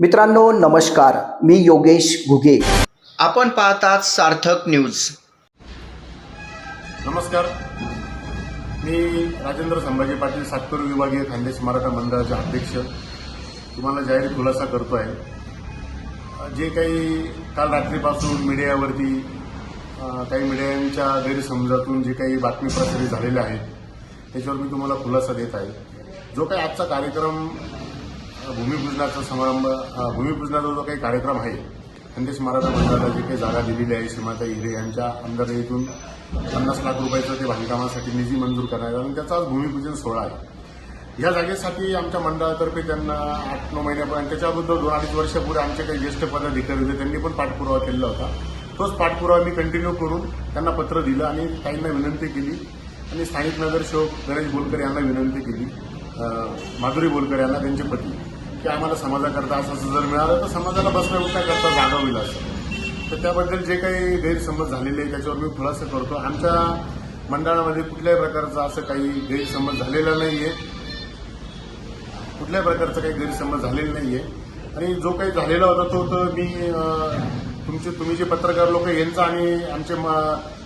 मित्रांनो नमस्कार. मी योगेश घुगे. आपण पाहतात सार्थक न्यूज. नमस्कार. मी राजेंद्र संभाजी पाटील सातपूर विभागीय खानदेश मराठा मंडळाचे अध्यक्ष. तुम्हाला जाहीर खुलासा करतो आहे जे काही काल रात्रीपासून मीडियावरती काही मीडियांच्या गैरसमजातून जे काही बातमी प्रसारित झालेल्या आहेत त्याच्यावर मी तुम्हाला खुलासा देत आहे. जो काही आजचा कार्यक्रम भूमिपूजनाचा समारंभ भूमिपूजनाचा जो काही कार्यक्रम आहे खानदेश मराठा मंडळाला जी काही जागा दिलेली आहे सीमाता हिरे यांच्या आमदारकीतून पन्नास लाख रुपयाचं ते बांधकामासाठी निधी मंजूर करण्यात आला. आणि त्याचा आज भूमिपूजन सोहळा आहे. या जागेसाठी आमच्या मंडळातर्फे त्यांना आठ नऊ महिन्यापर्यंत त्याच्याबद्दल दोन अडीच वर्षापूर्वी आमचे काही ज्येष्ठ पदाधिकारी होते त्यांनी पण पाठपुरावा केलेला होता. तोच पाठपुरावा मी कंटिन्यू करून त्यांना पत्र दिलं आणि काहींना विनंती केली. आणि स्थानिक नगरसेवक गणेश बोलकर यांना विनंती केली. माधुरी बोलकर यांना त्यांचे पती. की आम्हाला समाजाकरता असं असं जर मिळालं तर समाजाला बसण्या उठण्याकरता जागा होईल असं. तर त्याबद्दल जे काही गैरसमज झालेले आहे त्याच्यावर मी खुलासा करतो. आमच्या मंडळामध्ये कुठल्याही प्रकारचा असं काही गैरसमज झालेला नाहीये. कुठल्याही प्रकारचा काही गैरसमज झालेला नाहीये. आणि जो काही झालेला होता तो तर मी तुमचे तुम्ही जे पत्रकार लोक यांचं आणि आमचे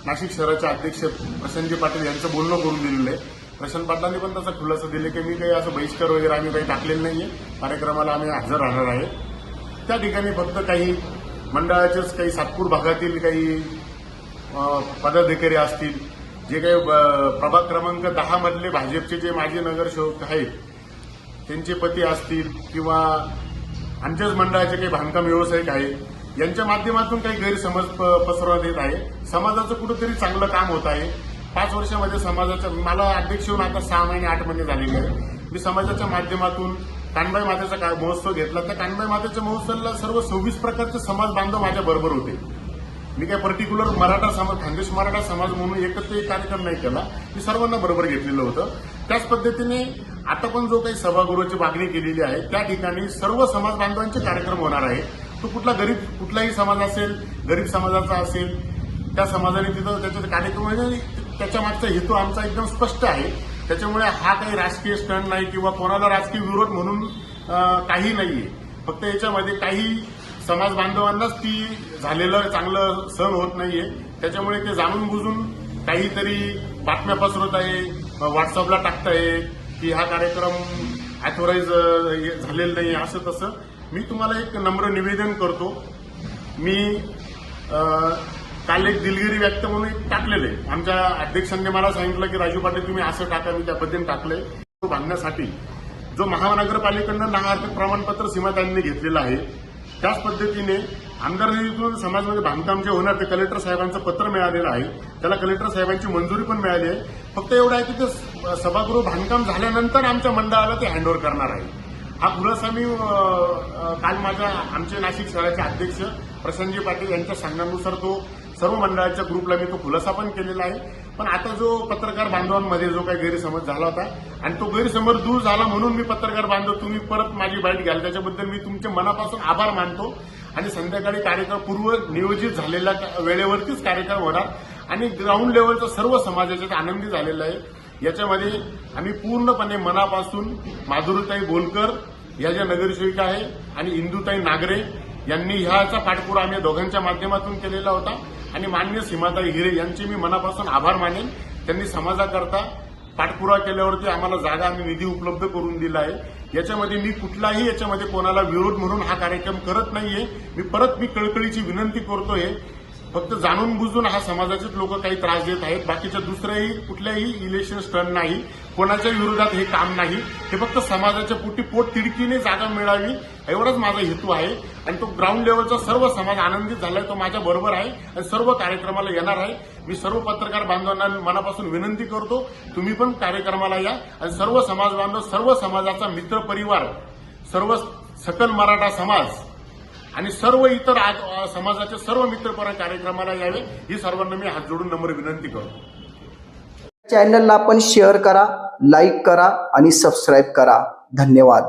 नाशिक शहराचे अध्यक्ष प्रसंजी पाटील यांचं बोलणं करून दिलेलं आहे. प्रशांत पाटलांनी पण तसं खुलासा दिले की मी काही असं बहिष्कार वगैरे आम्ही काही टाकलेलं नाहीये. कार्यक्रमाला आम्ही हजर राहणार आहे. त्या ठिकाणी फक्त काही मंडळाचेच काही सातपूर भागातील काही पदाधिकारी असतील जे काही प्रभाग क्रमांक दहा मधले भाजपचे जे माजी नगरसेवक आहेत त्यांचे पती असतील किंवा आमच्याच मंडळाचे काही बांधकाम व्यावसायिक आहेत यांच्या माध्यमातून काही गैरसमज प- पसरवण्यात येत आहे. समाजाचं कुठंतरी चांगलं काम होत आहे. पाच वर्षामध्ये समाजाच्या मला अध्यक्ष होऊन आता सहा महिने आठ महिने झालेले आहे मी समाजाच्या माध्यमातून कानबाई मातेचा का- महोत्सव घेतला. त्या कानबाई मातेच्या महोत्सवाला सर्व सव्वीस प्रकारचे समाज बांधव माझ्या बरोबर होते. मी काय पर्टिक्युलर मराठा समाज खानदेश मराठा समाज म्हणून एकत्र एक कार्यक्रम नाही केला. मी सर्वांना बरोबर घेतलेलं होतं. त्याच पद्धतीने आता पण जो काही सभागृहाची मागणी केलेली आहे त्या ठिकाणी सर्व समाज बांधवांचे कार्यक्रम होणार आहे तो कुठला गरीब कुठलाही समाज असेल गरीब समाजाचा असेल त्या समाजाने तिथं त्याचे कार्यक्रम त्याच्या मागचा हेतू आमचा एकदम स्पष्ट आहे. त्याच्यामुळे हा काही राजकीय स्टंट नाही किंवा कोणाला राजकीय विरोध म्हणून काही नाहीये. फक्त याच्यामध्ये काही समाज बांधवांनाच ती झालेलं चांगलं सहन होत नाहीये. त्याच्यामुळे ते जाणून बुजून काहीतरी बातम्या पसरवत आहे व्हॉट्सअपला टाकताय की हा कार्यक्रम अथोराईज झालेला नाही असं तसं. मी तुम्हाला एक नम्र निवेदन करतो. मी काल एक दिलगिरी व्यक्त म्हणून टाकलेले आमच्या अध्यक्षांनी मला सांगितलं की राजू पाटील तुम्ही असं टाका मी त्या पद्धतीने टाकलंय. तो बांधण्यासाठी जो महानगरपालिकेकडनं नागरिक प्रमाणपत्र सीमाताईंनी घेतलेलं आहे त्याच पद्धतीने आमदार निधीतून समाजमध्ये बांधकाम जे होणार ते कलेक्टर साहेबांचं पत्र मिळालेलं आहे. त्याला कलेक्टर साहेबांची मंजुरी पण मिळाली आहे. फक्त एवढं आहे की ते स- सभागृह बांधकाम झाल्यानंतर आमच्या मंडळाला ते हँडओव्हर करणार आहे. हा खुलासा मी काल माझ्या आमचे नाशिक शहराचे अध्यक्ष प्रशांतजी पाटील यांच्या सांगण्यानुसार तो सर्व मंडळाच्या ग्रुपला मी तो खुलासा पण केलेला आहे. पण आता जो पत्रकार बांधवांमध्ये जो काही गैरसमज झाला होता आणि तो गैरसमज दूर झाला म्हणून मी पत्रकार बांधव तुम्ही परत माझी बाईट घ्याल. त्याच्याबद्दल मी तुमचे मनापासून आभार मानतो आणि संध्याकाळी कार्यक्रम पूर्व नियोजित झालेला वेळेवरतीच कार्यक्रम होणार आणि ग्राउंड लेवलचा सर्व समाजाच्यात आनंदी झालेला आहे. याच्यामध्ये आम्ही पूर्णपणे मनापासून माधुरीताई बोलकर या ज्या नगरसेविका आहे आणि इंदुताई नागरे यांनी ह्याचा पाठपुरा आम्ही दोघांच्या माध्यमातून केलेला होता. आणि मान्य सीमाताई हिरे यांचे मी मनापासून आभार मानेन. त्यांनी समाजाकरता पाठपुरावा केल्यावरती आम्हाला जागा आणि निधी उपलब्ध करून दिला आहे. याच्यामध्ये मी कुठलाही याच्यामध्ये कोणाला विरोध म्हणून हा कार्यक्रम करत नाहीये. मी परत मी कळकळीची विनंती करतोय. फक्त जाणून बुजून हा समाजाचेच लोक काही त्रास देत आहेत. बाकीच्या दुसऱ्याही कुठल्याही इलेक्शन स्टंट नाही. कोणाच्या विरोधात हे काम नाही. हे फक्त समाजाच्या पोटी पोट तिडकीने जागा मिळावी एवढाच माझा हेतू आहे. आणि तो ग्राउंड लेवलचा सर्व समाज आनंदित झालाय तो माझ्या बरोबर आहे. आणि सर्व कार्यक्रमाला येणार आहे. मी सर्व पत्रकार बांधवांना मनापासून विनंती करतो तुम्ही पण कार्यक्रमाला या. आणि सर्व समाज बांधव सर्व समाजाचा मित्र परिवार सर्व सकल मराठा समाज आणि सर्व इतर आ- समाजाचे सर्व मित्रपर कार्यक्रमाला यावे ही सर्वांना मी हात जोडून नम्र विनंती करतो. चॅनलला आपण शेअर करा लाईक करा आणि सबस्क्राईब करा. धन्यवाद.